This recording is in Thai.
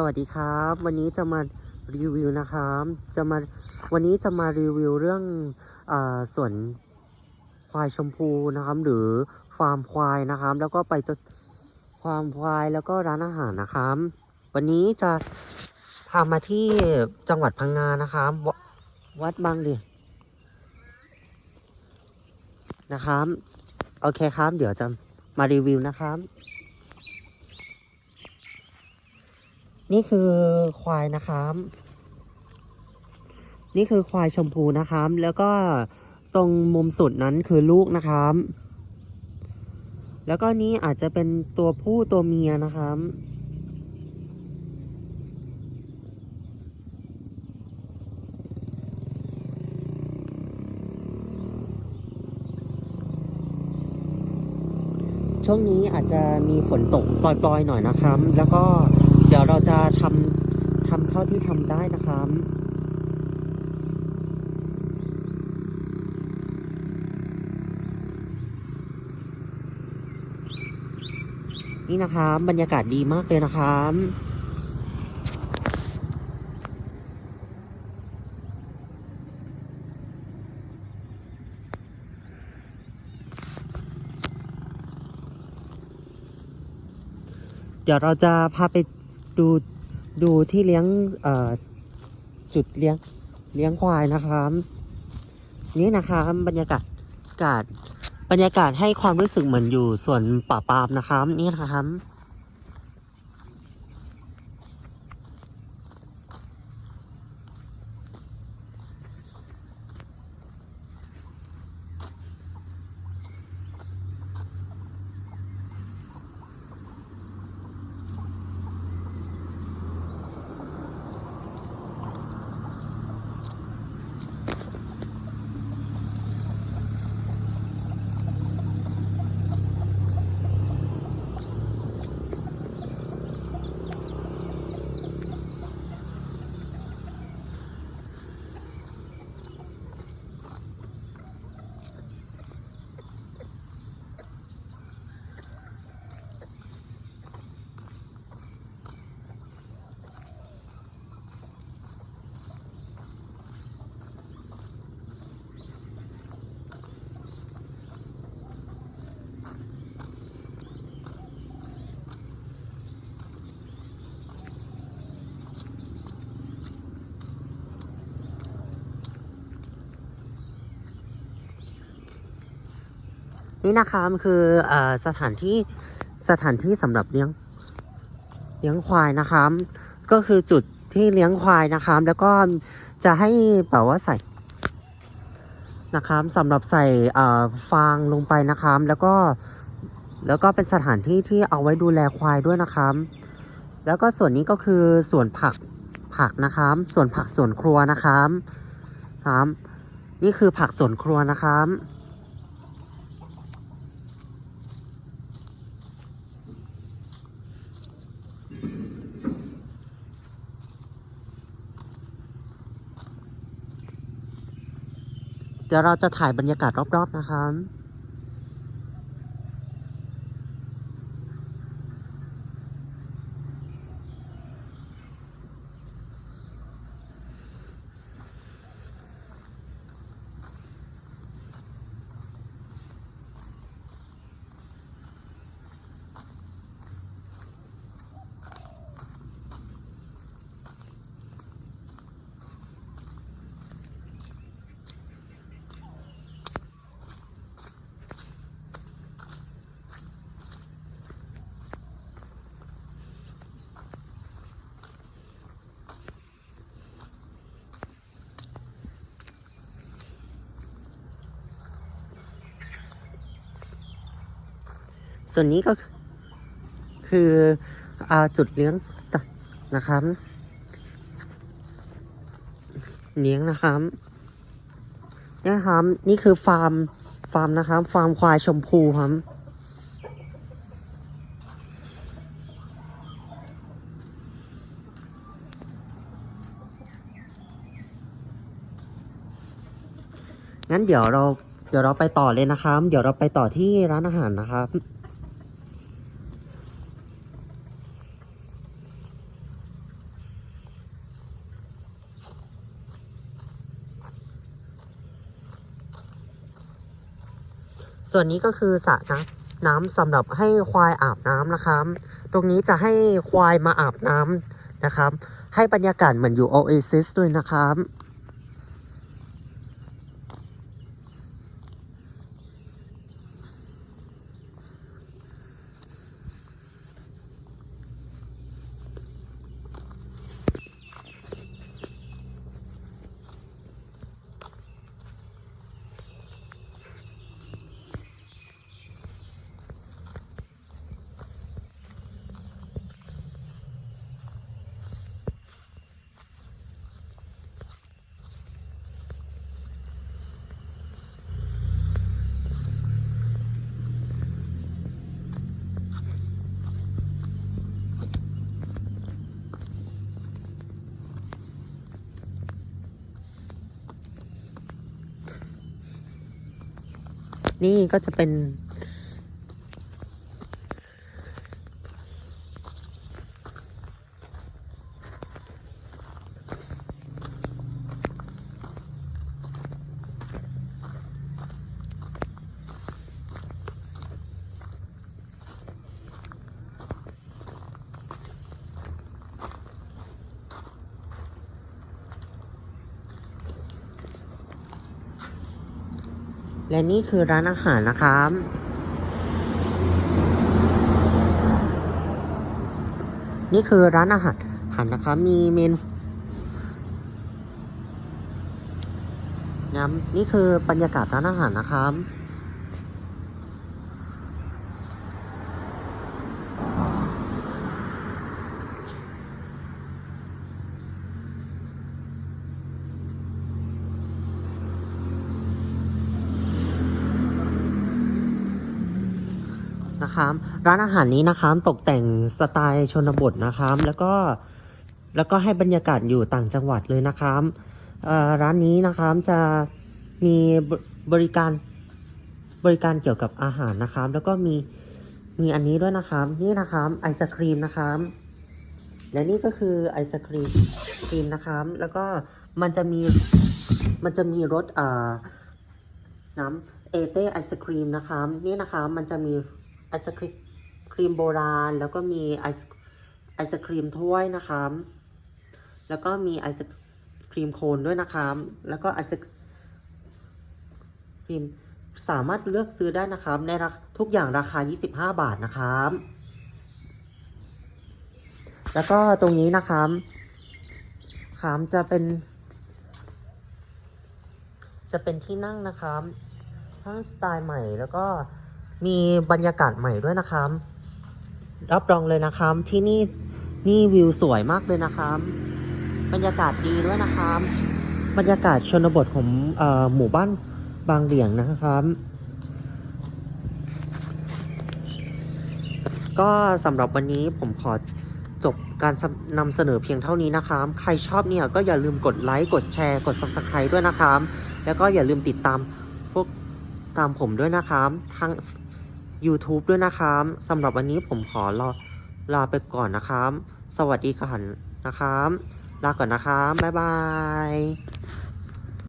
สวัสดีครับ วันนี้จะมารีวิวนะครับจะมาวันนี้จะมารีวิวเรื่องอสวนควายชมพูนะครับ หรือฟาร์มควายนะครับ แล้วก็ไปจดฟาร์มควายแล้วก็ร้านอาหารนะครับ วันนี้จะพามาที่จังหวัดพังงานะครับววัดบางเดียนะครับ โอเคครับ เดี๋ยวจะมารีวิวนะครับ นี่คือควายนะครับ นี่คือควายชมพูนะครับ แล้วก็ตรงมุมสุดนั้นคือลูกนะครับ แล้วก็นี้อาจจะเป็นตัวผู้ตัวเมียนะครับช่วงนี้อาจจะมีฝนตกปล่อยๆหน่อยนะครับ แล้วก็ เราจะทำทำเท่าที่ทำได้นะครับนี่นะครับบรรยากาศดีมากเลยนะครับเดี๋ยวเราจะพาไป ดูดูที่เลี้ยงเอ่อจุดเลี้ยงเลี้ยงควายนะครับนี่นะครับบรรยากาศกาศบรรยากาศให้ความรู้สึกเหมือนอยู่สวนป่าปามนะครับนี่นะครับ นี่นะครับคืออสถานที่สถานที่สำหรับเลี้ยงเลี้ยงควายนะครับก็คือจุดที่เลี้ยงควายนะครับแล้วก็จะให้แบบว่าใส่นะครับสำหรับใส่ฟางลงไปนะครับแล้วก็แล้วก็เป็นสถานที่ที่เอาไว้ดูแลควายด้วยนะครับ แล้วก็ส่วนนี้ก็คือส่วนผักผักนะครับ ส่วนผักสวนครัวนะครับครับนี่คือผักสวนครัวนะครับ เดี๋ยวเราจะถ่ายบรรยากาศรอบๆนะคะ ส่วนนี้ก็คืออจุดเลี้ยงสัตว์นะครับ เลี้ยงนะครับนี่ครับ นี่คือฟาร์มฟาร์มนะครับ ฟาร์มควายชมพูครับงั้นเดี๋ยวเราเดี๋ยวเราไปต่อเลยนะครับ เดี๋ยวเราไปต่อที่ร้านอาหารนะครับ ส่วนนี้ก็คือสระนะน้ำสำหรับให้ควายอาบน้ำนะครับ ตรงนี้จะให้ควายมาอาบน้ำนะครับ ให้บรรยากาศเหมือนอยู่โอเอซิสด้วยนะครับ นี่ก็จะเป็น และนี่คือร้านอาหารนะครับ นี่คือร้านอาหารหันนะครับ มีเมนน้ำนี่คือบรรยากาศร้านอาหารนะครับ นะครับร้านอาหารนี้นะครับตกแต่งสไตล์ชนบทนะครับแล้วก็แล้วก็ให้บรรยากาศอยู่ต่างจังหวัดเลยนะครับร้านนี้นะครับจะมีบริการบริการเกี่ยวกับอาหารนะครับ แล้วก็มีมีอันนี้ด้วยนะครับ นี่นะครับไอศครีมนะครับและนี่ก็คือไอศครีมครีมนะครับ แล้วก็มันจะมีมันจะมีรสอ่อน้ำเอเต้ไอศครีมนะครับ นี่นะครับมันจะมี ไอศครีมครีมโบราณ แล้วก็มีไอศไอศครีมถ้วยนะครับแล้วก็มีไอศครีมโคนด้วยนะครับแล้วก็ไอศครีมสามารถเลือกซื้อได้นะครับในราทุกอย่างราคา 25 บาทนะครับแล้วก็ตรงนี้นะครับขามจะเป็น จะเป็นที่นั่งนะครับทั้งสไตล์ใหม่แล้วก็ มีบรรยากาศใหม่ด้วยนะครับ รับรองเลยนะครับที่นี่นี่วิวสวยมากเลยนะครับ บรรยากาศดีด้วยนะครับ บรรยากาศชนบทของอหมู่บ้านบางเหลียงนะครับ ก็สำหรับวันนี้ผมขอจบการนำเสนอเพียงเท่านี้นะครับ ใครชอบเนี่ยก็อย่าลืมกดไลค์กดแชร์กด subscribe ด้วยนะครับ แล้วก็อย่าลืมติดตามพวกตามผมด้วยนะครับทาง YouTube ด้วยนะครับสำหรับวันนี้ผมขอลาลาไปก่อนนะครับ สวัสดีค่ะนะครับ ลาก่อนนะครับ บ๊ายบาย